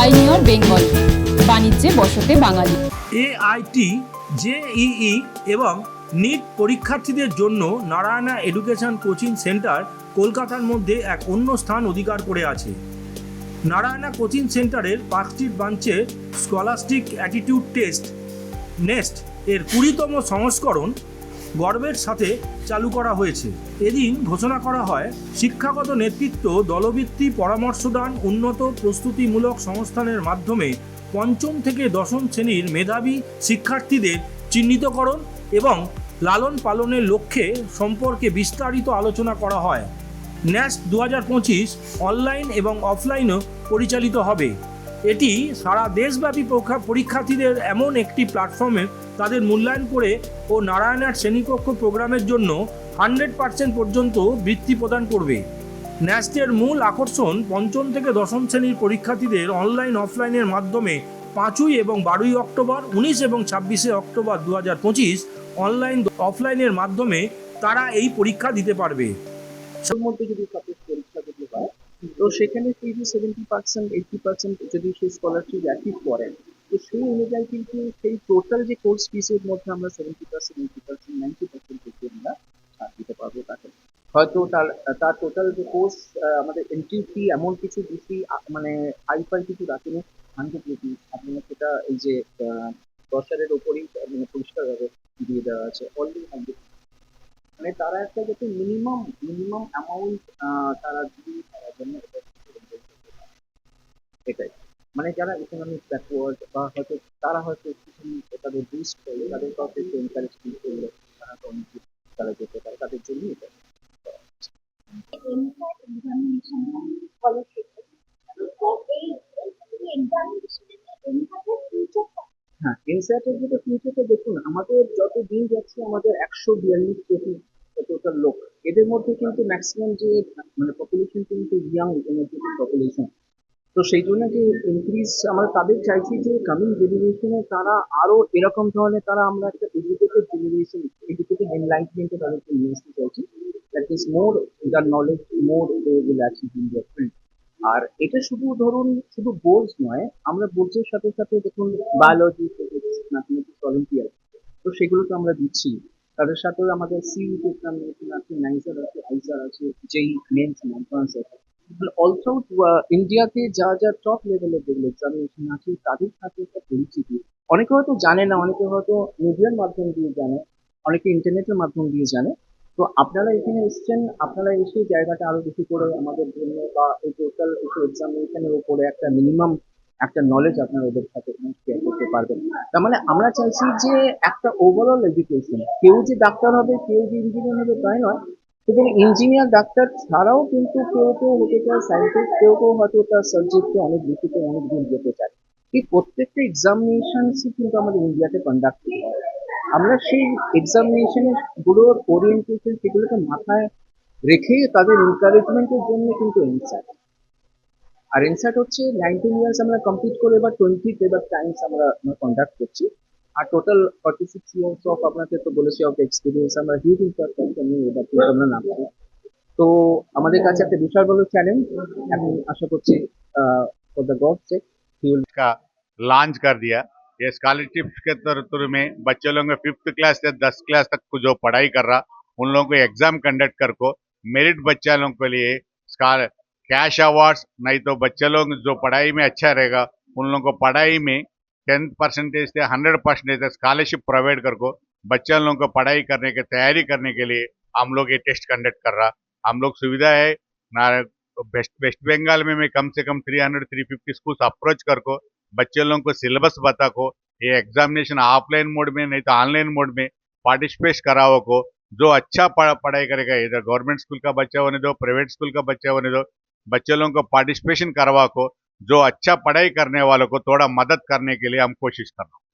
Pioneer Bengal, বাণিজ্যে বসতে বাঙালি। এআইটি জেইই এবং নিট পরীক্ষার্থীদের জন্য নারায়ণা এডুকেশন কোচিং সেন্টার কলকাতার মধ্যে এক অন্য স্থান অধিকার করে আছে। নারায়ণা কোচিং সেন্টারের পাঁচটি ব্রাঞ্চে স্কলাস্টিক অ্যাটিটিউড টেস্ট, নেস্ট, এর কুড়িতম সংস্করণ গর্বের সাথে চালু করা হয়েছে। এদিন ঘোষণা করা হয়, শিক্ষাগত নেতৃত্ব দলভিত্তি পরামর্শদান, উন্নত প্রস্তুতিমূলক সংস্থানের মাধ্যমে পঞ্চম থেকে দশম শ্রেণির মেধাবী শিক্ষার্থীদের চিহ্নিতকরণ এবং লালন পালনের লক্ষ্যে সম্পর্কে বিস্তারিত আলোচনা করা হয়। ন্যাস দু হাজার পঁচিশ অনলাইন এবং অফলাইনও পরিচালিত হবে। এটি সারা দেশব্যাপী পরীক্ষা- পরীক্ষার্থীদের এমন একটি প্ল্যাটফর্মে তাদের মূল্যায়ন করে ও নারায়ণার শ্রেণীকক্ষ প্রোগ্রামের জন্য হান্ড্রেড পার্সেন্ট পর্যন্ত বৃত্তি প্রদান করবে। ন্যাস্টের মূল আকর্ষণ পঞ্চম থেকে দশম শ্রেণির পরীক্ষার্থীদের অনলাইন অফলাইনের মাধ্যমে পাঁচই এবং বারোই অক্টোবর, উনিশ এবং ছাব্বিশে অক্টোবর দু হাজার পঁচিশ অনলাইন অফলাইনের মাধ্যমে তারা এই পরীক্ষা দিতে পারবে। যদি পরীক্ষা যদি হয় তো সেখানে সেভেন্টি পার্সেন্ট এইটি পার্সেন্ট যদি সেই স্কলারশিপ অ্যাচিভ করেন তো সেই অনুযায়ী কিন্তু সেই টোটাল যে কোর্স ফিসের মধ্যে আমরা seventy percent eighty percent ninety percent যদি আমরা ছাড় দিতে পারব তাকে হয়তো তার তার টোটাল যে কোর্স আমাদের এন্ট্রি ফি এমন কিছু বেশি মানে হাই ফাই কিছু রাখেনি হান্ড্রেড রুপিস আপনার সেটা এই যে আহ, দশ ওপরেই মানে পরিষ্কারভাবে দিয়ে দেওয়া আছে অলরেডি হান্ড্রেড মানে তারা একটা যাতে মিনিমাম মিনিমাম অ্যামাউন্ট তারা যদি তারা জন্য। এটাই মানে যারা ইকোনমিক ব্যাকওয়ার্ড বা হয়তো তারা হয়তো তাদের বুস্ট করলে তাদের কাউকে একটু এনকারেজ করলে তারা তো অনেক তারা যেতে পারে, তাদের জন্য এটা। হ্যাঁ দেখুন, আমাদের যত দিন যাচ্ছে আমাদের একশো বিয়াল্লিশ কোটি টোটাল লোক। এদের মধ্যে কিন্তু ম্যাক্সিমাম যে মানে পপুলেশন কিন্তু ইয়াং এনার্জেটিক পপুলেশন তো সেই জন্য যে ইনক্রিজ আমরা তাদের চাইছি যে কামিং জেনারেশনে তারা আরও এরকম ধরনের তারা আমরা একটা এডুকেটেড জেনারেশন এডুকেটেড এনলাইটমেন্টে তাদেরকে নিয়ে আসতে চাইছি। That is more the knowledge more they will achieve in field আর এটা শুধু ধরুন, শুধু বোর্ডস নয়, আমরা বোর্ডসের সাথে সাথে দেখুন বায়োলজি ফিজিক্স ম্যাথমেটিক্স অলিম্পিয়াড তো সেগুলো তো আমরা দিচ্ছি। তাদের সাথেও আমাদের সিইউটি এক্সামিনেশন আছে নাইসার আছে আইসার আছে যেই মেন্স অ্যাডভান্স আছে অলসো ইন্ডিয়াতে যা যা টপ লেভেলের যেগুলো এক্সামিনেশন আছে, তাদের সাথে একটা পরিচিতি। অনেকে হয়তো জানে না, অনেকে হয়তো মিডিয়ার মাধ্যম দিয়ে জানে, অনেকে ইন্টারনেটের মাধ্যম দিয়ে জানে। তো আপনারা এখানে এসেছেন, আপনারা এসে জায়গাটা আরও বেশি করে আমাদের জন্য বা এই টোটাল এক্সামিনেশনের উপরে একটা মিনিমাম একটা নলেজ আপনারা ওদের সাথে শেয়ার করতে পারবেন। তার মানে আমরা চাইছি যে একটা ওভারঅল এডুকেশন কেউ যে ডাক্তার হবে, কেউ যে ইঞ্জিনিয়ার হবে, তাই নয়। শুধু ইঞ্জিনিয়ার ডাক্তার ছাড়াও কিন্তু কেউ কেউ হতে চায় সায়েন্টিস্ট কেউ কেউ হয়তো তার সাবজেক্টে অনেক বেশিতে অনেক দিন যেতে চায়। এই প্রত্যেকটা এক্সামিনেশনসই কিন্তু আমাদের ইন্ডিয়াতে কন্ডাক্ট হয়। আমরা সেই এক্সামিনেশনেরগুলোর ওরিয়েন্টেশন সেগুলোকে মাথায় রেখে তাদের এনকারেজমেন্টের জন্য কিন্তু এনস্যাট আর এনস্যাট হচ্ছে নাইনটিন ইয়ার্স আমরা কমপ্লিট করে এবার টোয়েন্টি এবার টাইমস আমরা কন্ডাক্ট করছি। আর total forty six years of আপনাকে তো বলেছি অফ এক্সপিরিয়েন্স আমরা হিউজ ইনফ্রাস্ট্রাকচার নিয়ে এবার কিন্তু আমরা নামছি তো আমাদের কাছে একটা বিশাল বড় চ্যালেঞ্জ আমি আশা করছি ফর দ্য গড সেক का लॉन्च कर दिया ये स्कॉलरशिप के तरह में बच्चे लोगों को फिफ्थ क्लास से दस क्लास तक को जो पढ़ाई कर रहा उन लोगों को एग्जाम कंडक्ट कर को मेरिट बच्चा लोगों के लिए स्कॉलर कैश अवार्ड्स नहीं तो बच्चे लोग जो पढ़ाई में अच्छा रहेगा उन लोगों को पढ़ाई में टेन परसेंटेज से हंड्रेड परसेंटेज स्कॉलरशिप प्रोवाइड कर को बच्चे लोगों को पढ़ाई करने के, तैयारी करने के लिए हम लोग ये टेस्ट कंडक्ट कर रहा। हम लोग सुविधा है वेस्ट वेस्ट बंगाल में मैं कम से कम 300 350 स्कूल अप्रोच कर को बच्चे लोगों को सिलेबस बता को ये एग्जामिनेशन ऑफलाइन मोड में, नहीं तो ऑनलाइन मोड में पार्टिसिपेट कराओ को जो अच्छा पढ़ाई करेगा, इधर गवर्नमेंट स्कूल का बच्चा होने दो प्राइवेट स्कूल का बच्चा होने दो, बच्चे लोगों को पार्टिसिपेशन करवा को जो अच्छा पढ़ाई करने वालों को थोड़ा मदद करने के लिए हम कोशिश कर रहे हैं।